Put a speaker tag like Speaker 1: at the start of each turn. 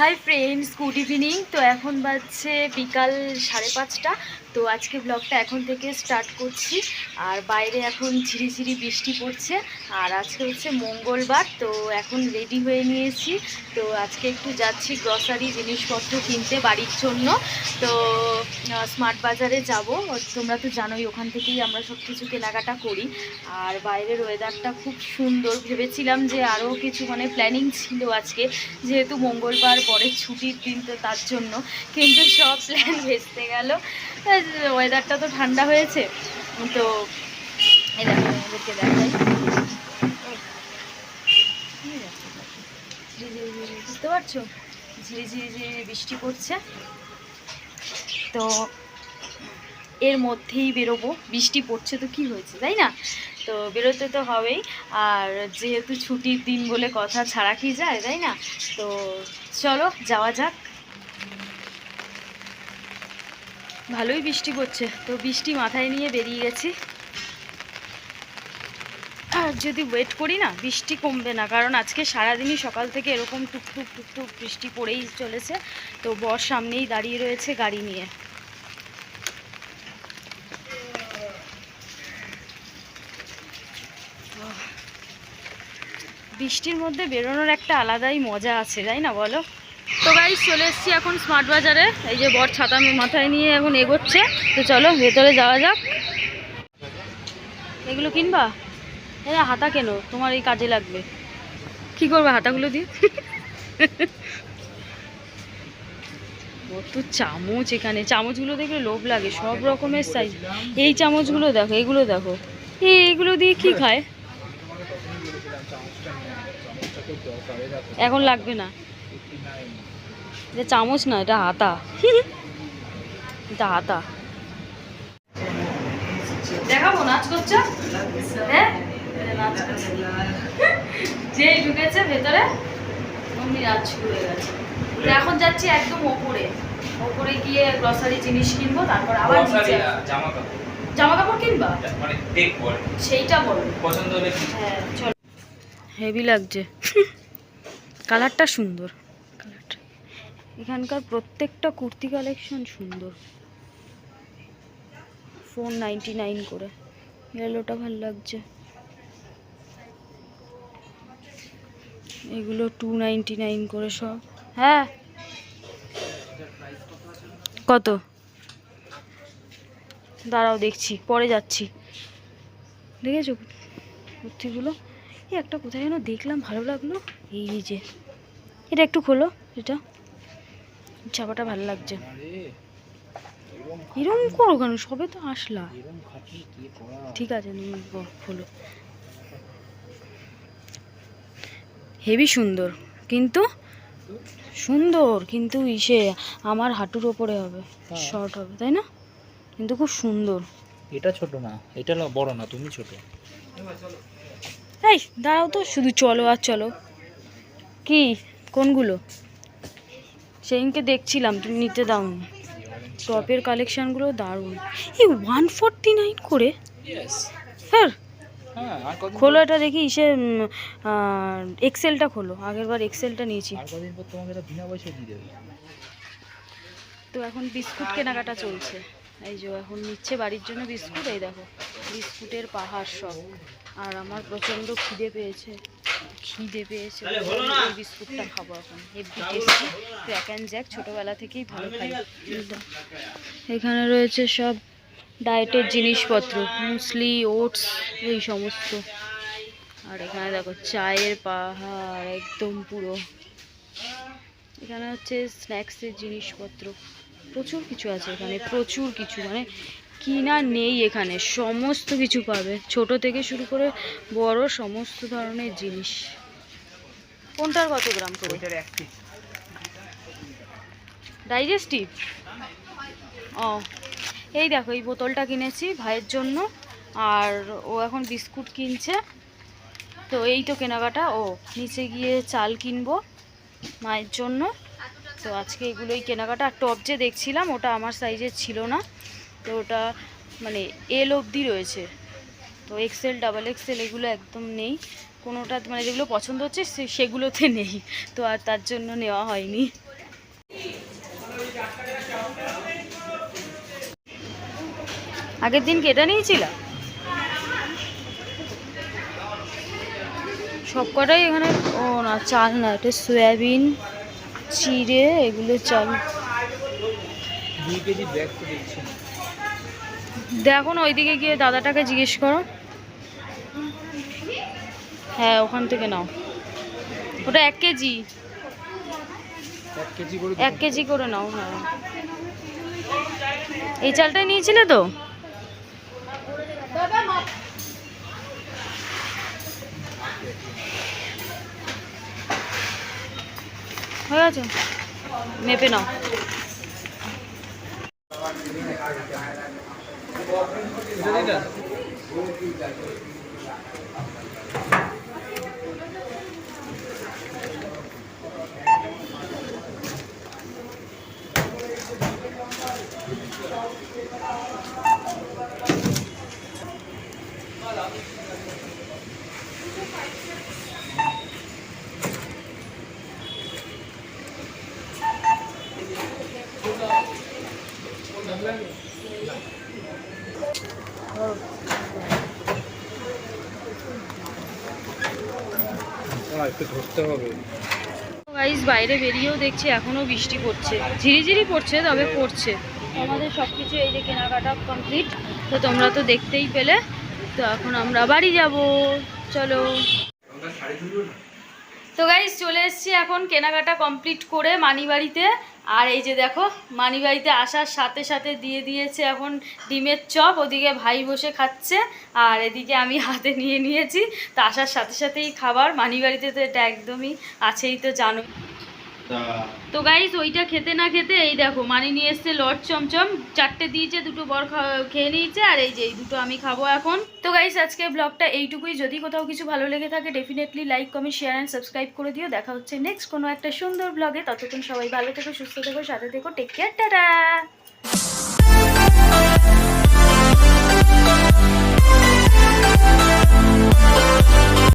Speaker 1: Hi friends good evening তো এখন বাজছে বিকাল সাড়ে পাঁচটা। তো আজকে ব্লগটা এখন থেকে স্টার্ট করছি। আর বাইরে এখন ঝিরিঝিরি বৃষ্টি পড়ছে। আর আজকে হচ্ছে মঙ্গলবার, তো এখন রেডি হয়ে নিয়েছি। তো আজকে একটু যাচ্ছি গ্রসারি জিনিসপত্র কিনতে বাড়ির জন্য। তো স্মার্ট বাজারে যাব। তোমরা তো জানোই, ওখান থেকেই আমরা সব কিছু কেনাকাটা করি। আর বাইরের ওয়েদারটা খুব সুন্দর। ভেবেছিলাম যে আরও কিছু মানে প্ল্যানিং ছিল আজকে। যেহেতু মঙ্গলবার পরে ছুটির দিন তো তার জন্য। কিন্তু সব প্ল্যান ভেস্তে গেল। ওয়েদারটা তো ঠান্ডা হয়েছে। তো ঝিরিঝিরি, বুঝতে পারছ? ঝিরিঝিরি ঝিরিঝিরি বৃষ্টি পড়ছে। তো এর মধ্যেই বেরোবো। বৃষ্টি পড়ছে তো কি হয়েছে তাই না? তো বেরোতে তো হবেই। আর যেহেতু ছুটির দিন বলে কথা ছাড়া কি যায়, তাই না? তো চলো, যাওয়া যাক। ভালোই বৃষ্টি পড়ছে, তো বৃষ্টি মাথায় নিয়ে বেরিয়ে গেছি। আর যদি ওয়েট করি না, বৃষ্টি কমবে না, কারণ আজকে সারাদিনই সকাল থেকে এরকম টুকটুক টুকটুক বৃষ্টি পড়েই চলেছে। তো বর সামনেই দাঁড়িয়ে রয়েছে গাড়ি নিয়ে। বৃষ্টির মধ্যে বেরোনোর একটা আলাদাই মজা আছে, তাই না বলো? তো গাই চলে এসেছি এখন স্মার্ট বাজারে। এই যে বর ছাতা মাথায় নিয়ে এখন এগোচ্ছে। তো চলো, ভেতরে যাওয়া যাক। এগুলো কিনবা? এরা হাতা কেন? তোমার এই কাজে লাগবে। কি করবে, হাতাগুলো দিয়ে? কত চামচ এখানে। চামচগুলো দেখলে লোভ লাগে, সব রকমের সাইজ এই চামচগুলো দেখো, এগুলো দেখো। এই এইগুলো দিয়ে কি খায়? এখন লাগবে না। এটা চামচ না এটা হাতা। এটা হাতা। দেখাবো নাচ করছে? হ্যাঁ? যেই ঢুকেছে ভেতরে অমনি নাচ শুরু হয়ে গেছে। এখন যাচ্ছি একদম ওপরে। ওপরে গিয়ে গ্রসারি জিনিস কিনবো তারপর আবার
Speaker 2: জামা কাপড়
Speaker 1: জামা কাপড় কিনবা?
Speaker 2: মানে দেখব
Speaker 1: সেইটা বলো।
Speaker 2: পছন্দ হলে
Speaker 1: হ্যাঁ চল। হেভি লাগছে। কালারটা সুন্দর। এখানকার প্রত্যেকটা কুর্তি কালেকশন সুন্দর। ফোর নাইনটি নাইন করে। ইয়েলোটা ভালো লাগছে। এগুলো টু নাইন করে সব। হ্যাঁ। কত? দাঁড়াও দেখছি, পরে যাচ্ছি। দেখেছ কুর্তিগুলো? এই একটা কোথায় যেন দেখলাম ভালো লাগল। এই যে এটা একটু খোলো এটা। চাপাটা ভালো লাগছে। এরম করো কেন? সবে তো আসলা। ঠিক আছে খোলো। হেভি সুন্দর কিন্তু সুন্দর কিন্তু ইসে আমার হাঁটুর ওপরে হবে
Speaker 2: হ্যাঁ।
Speaker 1: শর্ট হবে তাই না? কিন্তু খুব সুন্দর।
Speaker 2: এটা ছোট না এটা বড় না তুমি ছোট।
Speaker 1: এই দাঁড়াও তো। শুধু চলো আর চলো। কি? কোনগুলো? সেদিনকে দেখছিলাম তুমি নিতে দাও টপের কালেকশানগুলো দারুণ। এই ওয়ান ফোরটি নাইন করে? হ্যাঁ
Speaker 2: হ্যাঁ
Speaker 1: খোলো এটা দেখি সে এক্সেলটা খোলো। আগের বার এক্সেলটা নিয়েছি তো এখন বিস্কুট কেনাকাটা চলছে। এই যে এখন নিচ্ছে বাড়ির জন্য বিস্কুট এই দেখো। বিস্কুটের পাহাড় সব। আর আমার প্রচণ্ড খিদে পেয়েছে। খিদে পেয়েছে এই বিস্কুটটা খাব এখন। Heavy tasty crack and jack ছোটোবেলা থেকেই ভালো খাই। এখানে রয়েছে সব ডায়েটের জিনিসপত্র মুসলি ওটস এই সমস্ত। আর এখানে দেখো চায়ের পাহাড় একদম পুরো। এখানে হচ্ছে স্ন্যাক্সের জিনিসপত্র। প্রচুর কিছু আছে এখানে প্রচুর কিছু। মানে কিনা নেই এখানে সমস্ত কিছু পাবে। ছোট থেকে শুরু করে বড় সমস্ত ধরনের জিনিস। কোনটার কত গ্রাম করে ডাইজেস্টিভ ও এই দেখো এই বোতলটা কিনেছি ভাইয়ের জন্য। আর ও এখন বিস্কুট কিনছে। তো এই তো কেনাকাটা। ও নিচে গিয়ে চাল কিনবো মায়ের জন্য। তো আজকে এগুলোই কেনাকাটা। আর টপ যে দেখছিলাম ওটা আমার সাইজের ছিল না। তো ওটা মানে এল অবধি রয়েছে। তো এক্সেল ডাবল এক্সেল এগুলো একদম নেই। কোনোটা মানে যেগুলো পছন্দ হচ্ছে সেগুলোতে নেই। তো আর তার জন্য নেওয়া হয়নি। আগের দিন কেটে নিয়েছিল? সব কটাই এখানে, ও না, চাল না, এটা সয়াবিন, চিড়ে, এগুলো চাল।
Speaker 2: দুই কেজি ব্যাগ তো
Speaker 1: দেখো না ওইদিকে গিয়ে দাদাটাকে জিজ্ঞেস করো। হ্যাঁ ওখান থেকে নাও। ওটা এক কেজি।
Speaker 2: এক কেজি করে
Speaker 1: এক কেজি করে নাও হ্যাঁ। এই চালটাই নিয়েছিলে তো? হয়ে গেছে? মেপে নাও।
Speaker 2: এটা একটু ধরতে হবে।
Speaker 1: বাইরে বেরিয়েও দেখছি এখনও বৃষ্টি পড়ছে। ঝিরিঝিরি পড়ছে তবে পড়ছে। আমাদের সব কিছু এই যে কেনাকাটা কমপ্লিট তো তোমরা তো দেখতেই পেলে। তো এখন আমরা বাড়ি যাব। চলো। তো গাইজ চলে এসছি এখন কেনাকাটা কমপ্লিট করে মানিবাড়িতে। আর এই যে দেখো, মানিবাড়িতে আসার সাথে সাথে দিয়ে দিয়েছে এখন ডিমের চপ, ওদিকে ভাই বসে খাচ্ছে, আর এদিকে আমি হাতে নিয়ে নিয়েছি। তা আসার সাথে সাথেই খাবার, মানিবাড়িতে তো এটা একদমই আছেই তো জানো। তো গাইস ওইটা খেতে না খেতে এই দেখো, মানি নিয়ে এসেছে লট চমচম। চারটে দিয়েছে, দুটো বর খেয়ে নিয়েছে, আর এই যে এই দুটো আমি খাব এখন। তো গাইস আজকে ব্লগটা এইটুকুই। যদি কোথাও কিছু ভালো লেগে থাকে definitely like comment share and subscribe করে দিও। দেখা হচ্ছে নেক্সট কোনো একটা সুন্দর ব্লগে ততক্ষণ সবাই ভালো থেকো, সুস্থ থেকো, সাথে থেকো। Take care tata